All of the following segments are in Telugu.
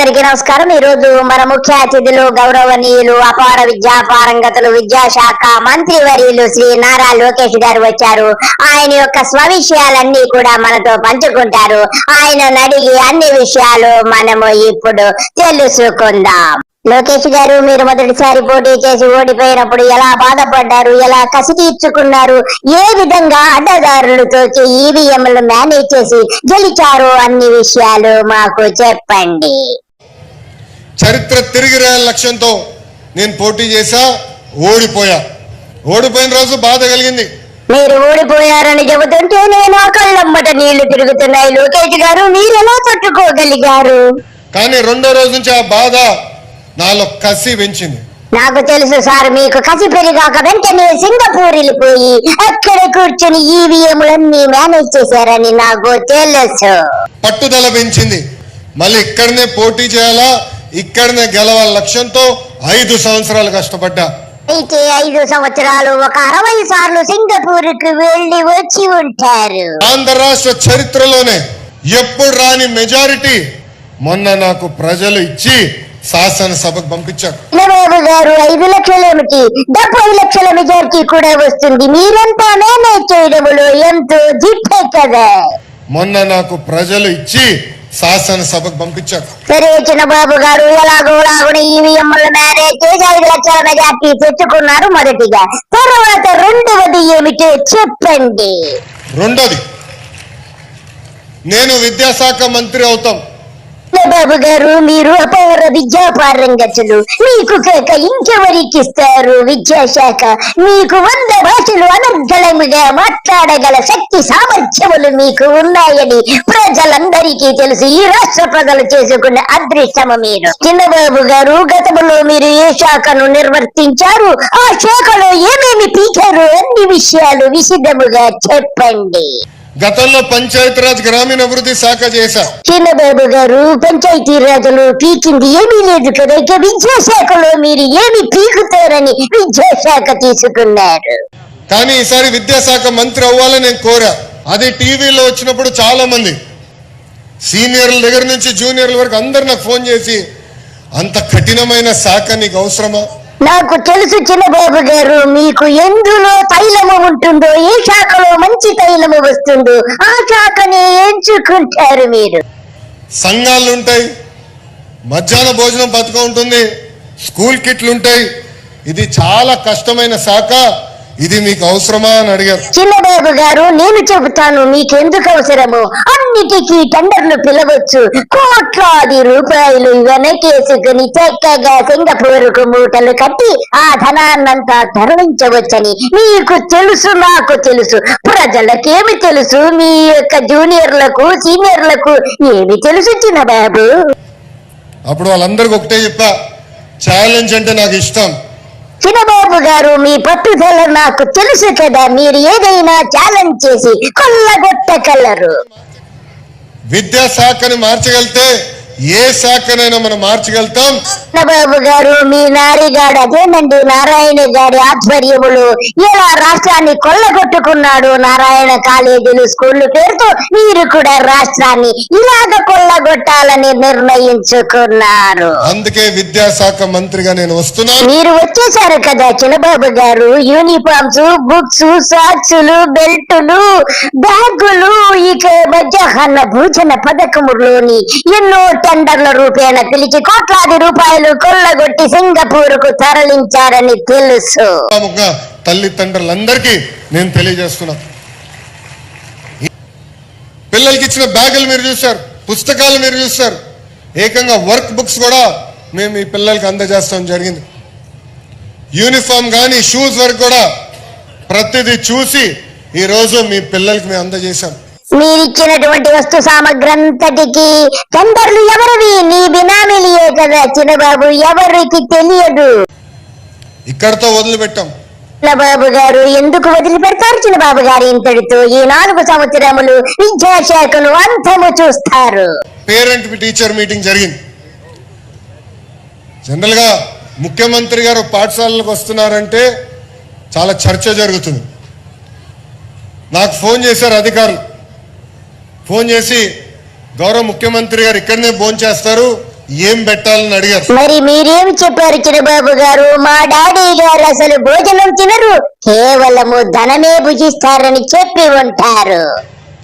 అందరికీ నమస్కారం. ఈ రోజు మన ముఖ్య అతిథులు గౌరవనీయులు అపార విద్యా పారంగతులు విద్యాశాఖ మంత్రి వర్యులు శ్రీ నారా లోకేష్ గారు వచ్చారు. ఆయన యొక్క స్వవిషయాలన్నీ కూడా మనతో పంచుకుంటారు. ఆయనను అడిగి అన్ని విషయాలు మనము ఇప్పుడు తెలుసుకుందాం. లోకేష్ గారు మీరు మొదటిసారి పోటీ చేసి ఓడిపోయినప్పుడు ఎలా బాధపడ్డారు? ఎలా కసి తీర్చుకున్నారు? ఏ విధంగా అడ్డదారులతో ఈవీఎంలు మేనేజ్ చేసి గెలిచారు అన్ని విషయాలు మాకు చెప్పండి. చరిత్ర తిరిగి రాయాల లక్ష్యంతో నేను పోటీ చేశా ఓడిపోయా. ఓడిపోయిన రోజు బాధ కలిగింది. మీరు ఓడిపోయారని చెబుతుంటే నేను కళ్ళమ్మట నీళ్ళు తిరుగుతున్నాయి. లోకేష్ గారు మీరు ఎలా తట్టుకోగలిగారు? కానీ రెండో రోజు నుంచి ఆ బాధ నాలో కసి పెంచింది. నాకు తెలుసు సార్ మీకు కసి పెరిగాక వెంటనే సింగపూర్ వెళ్ళిపోయి అక్కడ కూర్చొని ఈవీఎంలన్నీ మేనేజ్ చేశారని నాకు తెలుసు. పట్టుదల పెంచింది. మళ్ళీ ఇక్కడనే పోటీ చేయాలా? ఇక్కడనే గెలవాల లక్ష్యంతో ఐదు సంవత్సరాలు కష్టపడ్డా. అయితే ఐదు సంవత్సరాలు ఒక అరవై సార్లు సింగపూర్కు వెళ్ళి వచ్చి ఉంటారు. ఆంధ్ర రాష్ట్ర చరిత్రలోనే ఎప్పుడు రాని మెజారిటీ మొన్న నాకు ప్రజలు ఇచ్చి శాసనసభకు పంపించారు. చంద్రబాబు గారు ఐదు లక్షలేమిటి డెబ్బై లక్షల మెజార్టీ కూడా వస్తుంది. మీరంతా మేనేజ్ చేయడంలో ఎంతో జిట్టే కదా. మొన్న నాకు ప్రజలు ఇచ్చి శాసనసభకు పంపించారు సరే చిన్నబాబు గారు ఎలాగో లాగున ఈవీఎంల మేనేజ్ చేసి ఐదు లక్షల మెజార్టీ తెచ్చుకున్నారు మొదటిగా. తర్వాత రెండవది ఏమిటో చెప్పండి. రెండోది నేను విద్యాశాఖ మంత్రి అవుతాం. బాబు గారు మీరు అపార విద్యా పారంగతులు మీకు కాక ఇంకెవరికి ఇస్తారు విద్యాశాఖ? మీకు వంద భాషలు అనర్గళముగా మాట్లాడగల శక్తి సామర్థ్యములు మీకు ఉన్నాయని ప్రజలందరికీ తెలుసు. ఈ రాష్ట్ర ప్రజలు చేసుకున్న అదృష్టము మీరు. చిన్నబాబు గారు గతంలో మీరు ఏ శాఖను నిర్వర్తించారు? ఆ శాఖలో ఏమేమి పీకారు? అన్ని విషయాలు విశదముగా చెప్పండి. గతంలో పంచాయతీరాజ్ గ్రామీణాభివృద్ధి శాఖ చేశా. చిన్నబాబు గారు పంచాయతీ రాజులు పీకింది ఏమీ లేదు కదా ఇక విద్యాశాఖలో మీరు ఏమి పీకుతారని విద్యాశాఖ తీసుకున్నారు. కానీ ఈసారి విద్యాశాఖ మంత్రి అవ్వాలని నేను కోరా. అది టీవీలో వచ్చినప్పుడు చాలా మంది సీనియర్ల దగ్గర నుంచి జూనియర్ల వరకు అందరు నాకు ఫోన్ చేసి అంత కఠినమైన శాఖ నీకు అవసరమా? నాకు తెలుసు చిన్నబాబు గారు మీకు ఎందులో తైలము ఉంటుందో ఏ శాఖలో మంచి తైలము వస్తుందో ఆ శాఖని ఎంచుకుంటారు మీరు. సంఘాలు ఉంటాయి మధ్యాహ్న భోజనం పథకం ఉంటుంది స్కూల్ కిట్లు ఉంటాయి. ఇది చాలా కష్టమైన శాఖ. ఇది మీకు అవసరమా అని అడిగారు. చిన్నబాబు గారు నేను చెబుతాను మీకెందుకు అవసరము? అన్నిటికీ టెండర్లు పిలవచ్చు. కోట్లాది రూపాయలు వెనకేసుకుని చక్కగా సింగపూర్కు మూటలు కట్టి ఆ ధనాన్నంతా తరలించవచ్చని మీకు తెలుసు నాకు తెలుసు. ప్రజలకేమి తెలుసు? మీ యొక్క జూనియర్లకు సీనియర్లకు ఏమి తెలుసు చిన్నబాబు? అప్పుడు వాళ్ళందరికీ ఒకటే చెప్పా. ఛాలెంజ్ అంటే నాకు ఇష్టం. చిన్నబాబు గారు మీ పట్టుదల నాకు తెలుసు కదా మీరు ఏదైనా ఛాలెంజ్ చేసి కొల్లగొట్టగలరు విద్యాశాఖని మార్చగలితే ఏ శాఖనైనా మనం మార్చగలుగుతాం? గారు మీ నారిగాడు అదేనండి నారాయణ గారి ఆధ్వర్యములు. ఇలా రాష్ట్రాన్ని కొల్లగొట్టుకున్నాడు నారాయణ కాలేజీలు స్కూళ్ళు పేరుతో మీరు కూడా రాష్ట్రాన్ని ఇలాగ కొల్లగొట్టాలని నిర్ణయించుకున్నారు. అందుకే విద్యాశాఖ మంత్రిగా నేను వస్తున్నాను. మీరు వచ్చేసారు కదా చిన్నబాబు గారు. యూనిఫామ్స్ బుక్స్ సాక్సులు బెల్టులు బ్యాగులు ఇక మధ్యాహ్న భోజన పథకములోని ఎన్నో టెండర్ల రూపేణ పిలిచి కోట్లాది రూపాయలు కొల్లగొట్టి సింగపూర్కు తరలించారని తెలుసు. తల్లిదండ్రులందరికీ నేను తెలియజేస్తున్నా. పిల్లలకి ఇచ్చిన బ్యాగులు మీరు చూశారు పుస్తకాలు మీరు చూశారు. ఏకంగా వర్క్ బుక్స్ కూడా మేము ఈ పిల్లలకి అందజేస్తాం జరిగింది. యూనిఫామ్ కానీ షూస్ వరకు కూడా ప్రతిదీ చూసి ఈరోజు మీ పిల్లలకి మేము అందజేశాం. మీరిచ్చినటువంటి వస్తు సామగ్రి అంతటికి టెండర్లు ఎవరివి? నీ బినామీలియే కదా చిన్నబాబు ఎవరికి తెలియదు. ఇక్కడతో వదిలిపెట్టాం. చిన్నబాబు గారు ఎందుకు వదిలిపెడతారు? చిన్నబాబు గారు ఇంతటితో ఈ నాలుగు సంవత్సరములు విద్యాశాఖను అంతము చూస్తారు. పేరెంట్ టీచర్ మీటింగ్ జరిగింది. జనరల్గా ముఖ్యమంత్రి గారు పాఠశాలలకు వస్తున్నారంటే చాలా చర్చ జరుగుతుంది. నాకు ఫోన్ చేశారు అధికారులు. ఫోన్ చేసి గౌరవ ముఖ్యమంత్రి గారు ఇక్కడనే భోంచేస్తారు ఏం పెట్టాలని అడిగారు? మరి మీరేమి చెప్పారు చిన్నబాబు గారు? మా డాడీ గారు అసలు భోజనం తినరు కేవలము ధనమే భుజిస్తారని చెప్పి ఉంటారు.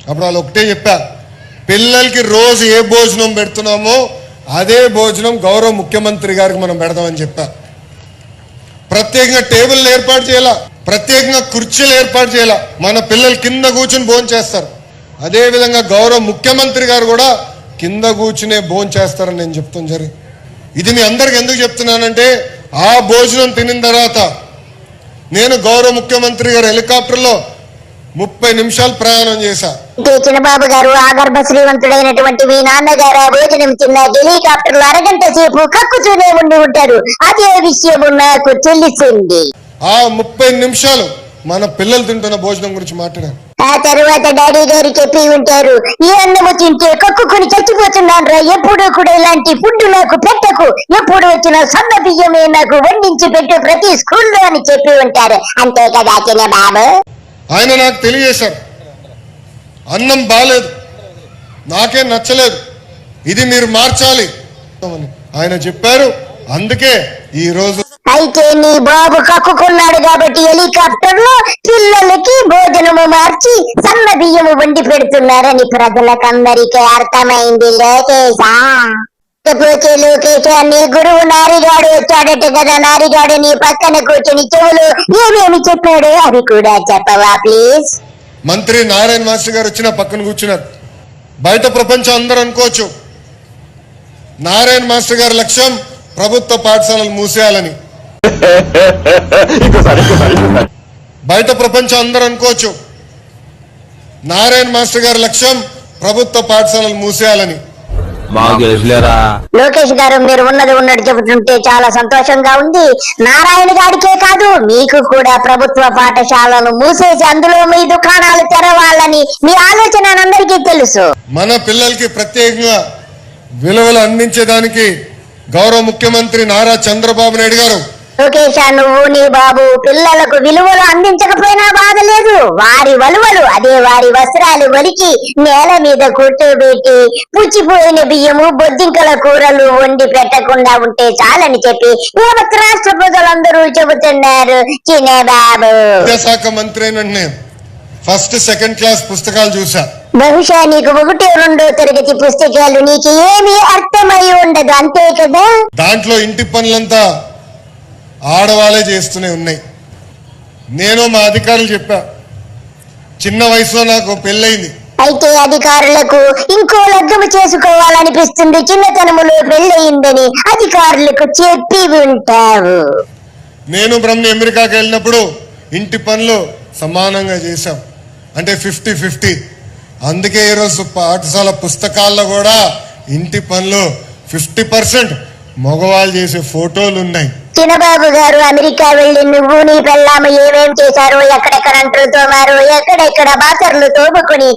అప్పుడు వాళ్ళు ఒకటే చెప్పా పిల్లలకి రోజు ఏ భోజనం పెడుతున్నామో అదే భోజనం గౌరవ ముఖ్యమంత్రి గారికి మనం పెడదామని చెప్పా. ప్రత్యేకంగా టేబుల్ ఏర్పాటు చేయాల? ప్రత్యేకంగా కుర్చీలు ఏర్పాటు చేయాల? మన పిల్లలు కింద కూర్చుని భోజనం చేస్తారు. అదే విధంగా గౌరవ ముఖ్యమంత్రి గారు కూడా కింద కూర్చునే భోజనం చేస్తారని నేను చెప్తాను జరి ఇది మీ అందరికి ఎందుకు చెప్తున్నానంటే ఆ భోజనం తినిన తర్వాత నేను గౌరవ ముఖ్యమంత్రి గారు హెలికాప్టర్లో ముప్పై నిమిషాలు ప్రయాణం చేశా. చిన్నబాబు గారు ఆగర్భ శ్రీమంతుడైనటువంటి మీ నాన్నగారు ఆ భోజనం తిన్న హెలికాప్టర్లో అరగంట సేపు కక్కుతూనే ఉండి ఉంటారు. అదే విషయము నాకు తెలిసింది. ఆ ముప్పై నిమిషాలు మన పిల్లలు తింటున్న భోజనం గురించి మాట్లాడాను ఆ తర్వాత డాడీ గారు చెప్పి ఉంటారు ఈ అన్నము తింటే కక్కుకొని చచ్చిపోతున్నాను రా. ఎప్పుడు కూడా ఇలాంటి ఫుడ్ నాకు పెట్టకు. ఎప్పుడు వచ్చిన సన్న బియ్యమే నాకు వండించి పెట్టు ప్రతి స్కూల్లో అని చెప్పి ఉంటారు. అంతే కదా చిన్న బాబు ఆయన నాకు తెలియజేశారు. అన్నం బాలేదు. నాకేం నచ్చలేదు. ఇది మీరు మార్చాలి. ఆయన చెప్పారు. అందుకే ఈ రోజు అయితే నీ బాబు కక్కుకున్నాడు కాబట్టి హెలికాప్టర్ పిల్లలకి భోజనము మార్చి సన్న బియ్యము వండి పెడుతున్నారని ప్రజలకందరికీ అర్థమైంది లోకేశా. పోతే లోకేశ నీ గురువు నారిగాడు వచ్చాడట కదా నారిగాడు నీ పక్కన కూర్చొని చెవులు ఏమేమి చెప్పాడు అది కూడా చెప్పవా ప్లీజ్? మంత్రి నారాయణ మాస్టర్ గారు వచ్చిన పక్కన కూర్చున్నారు. బయట ప్రపంచం అందరూ అనుకోవచ్చు. నారాయణ మాస్టర్ గారి లక్ష్యం ప్రభుత్వ పాఠశాలలు మూసేయాలని. ఇంకోసారి ఇంకోసారి ఇంకోసారి. బయట ప్రపంచం అందరూ అనుకోవచ్చు. నారాయణ మాస్టర్ గారి లక్ష్యం ప్రభుత్వ పాఠశాలలు మూసేయాలని. లోకేష్ గారు మీరు ఉన్నది ఉన్నట్టు చెబుతుంటే చాలా సంతోషంగా ఉంది. నారాయణ గారికే కాదు మీకు కూడా ప్రభుత్వ పాఠశాలను మూసేసి అందులో మీ దుకాణాలు తెరవాలని మీ ఆలోచన అందరికీ తెలుసు. మన పిల్లలకి ప్రత్యేకంగా విలువలు అందించేదానికి గౌరవ ముఖ్యమంత్రి నారా చంద్రబాబు నాయుడు గారు లోకేష్ నువ్వు నీ బాబు పిల్లలకు విలువలు అందించకపోయినా బాధ లేదు. వారి వలువలు అదే వారి వస్త్రాలు వలికి నేల మీద కూర్చోబెట్టి పుచ్చిపోయిన బియ్యము బొద్దింకల కూరలు వండి పెట్టకుండా ఉంటే చాలని చెప్పి యావత్ రాష్ట్ర ప్రజలందరూ చెబుతున్నారు చిన్న బాబు విద్యాశాఖ మంత్రి నేను ఫస్ట్ సెకండ్ క్లాస్ పుస్తకాలు చూసా. బహుశా నీకు ఒకటి రెండో తరగతి పుస్తకాలు నీకు ఏమీ అర్థమై ఉండదు అంతే కదా? దాంట్లో ఇంటి పనులంతా ఆడవాళ్ళే చేస్తూనే ఉన్నాయి. నేను మా అధికారులు చెప్పా చిన్న వయసులో నాకు పెళ్ళయింది. అయితే అధికారులకు ఇంకో లగ్గము చేసుకోవాలనిపిస్తుంది చిన్నతనములో పెళ్ళయిందని అధికారులకు చెప్పి ఉంటావు. నేను బ్రహ్మ అమెరికాకి వెళ్ళినప్పుడు ఇంటి పనులు సమానంగా చేశాం. అంటే ఫిఫ్టీ ఫిఫ్టీ. అందుకే ఈరోజు పాఠశాల పుస్తకాల్లో కూడా ఇంటి పనులు ఫిఫ్టీ పర్సెంట్ మగవాళ్ళు చేసే ఫోటోలు ఉన్నాయి. చిన్నబాబు గారు అమెరికా వెళ్ళి నువ్వు నీ పెళ్ళాము ఏమేం చేశారు? ఎక్కడెక్కడ అంటలు తోమారు? ఎక్కడెక్కడ బాసర్లు తోముకుని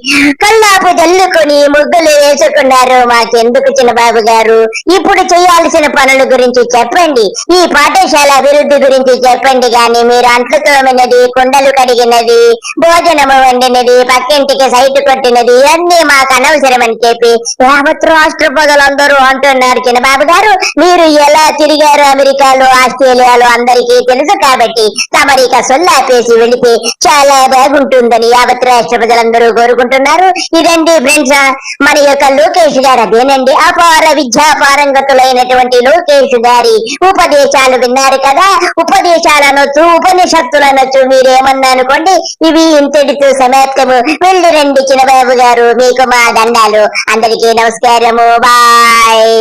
కల్లాపు జల్లుకుని ముగ్గులు వేసుకున్నారు? మాకెందుకు చిన్నబాబు గారు? ఇప్పుడు చేయాల్సిన పనుల గురించి చెప్పండి. ఈ పాఠశాల అభివృద్ధి గురించి చెప్పండి గాని మీరు అంట్లు తోమినది కుండలు కడిగినది భోజనము వండినది పక్కింటికి సైట్ కొట్టినది అన్ని మాకు అనవసరమని చెప్పి యావత్ రాష్ట్ర ప్రజలందరూ అంటున్నారు. చిన్నబాబు గారు మీరు ఎలా తిరిగారు అమెరికాలో? ఆస్ట్రేలియాలో అందరికీ తెలుసు కాబట్టి తమరిక సొల్లాపేసి వెళితే చాలా బాగుంటుందని యావత్ రాష్ట్ర ప్రజలందరూ కోరుకుంటున్నారు. ఇదండి ఫ్రెండ్స్ మన యొక్క లోకేష్ గారు అదేనండి. అపార విద్యా పారంగతులైనటువంటి లోకేష్ గారి ఉపదేశాలు విన్నారు కదా. ఉపదేశాలు అనొచ్చు ఉపనిషత్తులు అనొచ్చు మీరేమన్నా అనుకోండి ఇవి ఇంతటితో సమాప్తము. వెళ్ళి రండి చిన్నబాబు గారు మీకు మా దండాలు అందరికీ నమస్కారము. బాయ్.